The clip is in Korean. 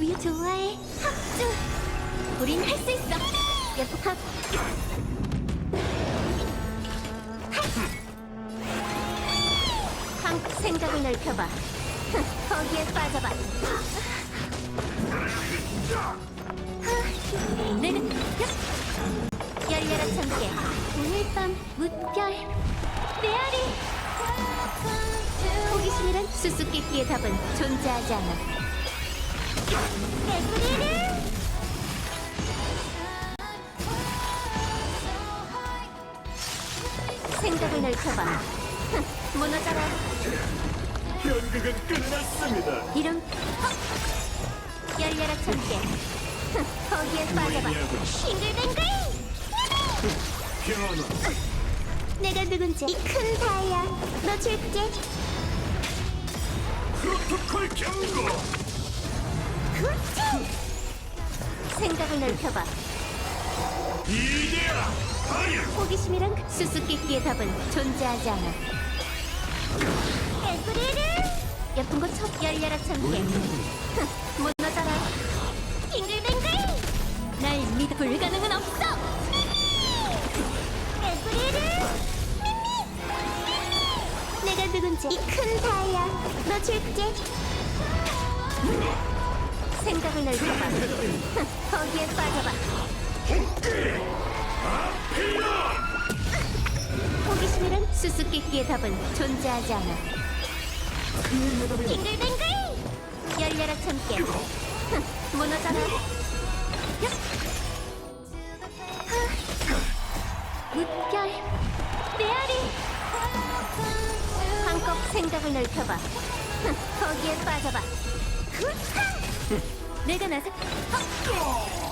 위 좋아해 합주. 우린 할 수 있어. 예쁘합. 한 생각을 넓혀봐. 흥, 거기에 빠져봐. 하, 내는 야! 열려라 참깨 오늘 밤 무별. 메아리. 호기심이란 수수께끼의 답은 존재하지 않아 생각을 넓혀봐 흥, 무너져라 연극은 끝났습니다. 이런 헉! 열려라 참깨 흥, 거기에 빠져봐 무의미하군. 싱글뱅글 변화. 내가 누군지 이 큰 다이아 너 줄게 프로토콜 경고. 생각을 넓혀봐. 이데아 파이어. 호기심이란 수수께끼의 답은 존재하지 않아. 개구리를 예쁜 곳첫 열려라 참깨. 흥, 무너져라. 빙글빙글! 날 믿어 불가능은 없어! 개구리를 내가 누군지 이 큰 다이아 너 줄게 넓혀봐 흥, 거기에 빠져봐 호기심이란 수수께끼의 답은 존재하지 않아. 빙글빙글! 열려라 참깨. 흥, 무너져라. 물결. 메아리! 한껏 생각을 넓혀봐. 흥, 거기에 빠져봐. 굿하! 내가 나서 헉!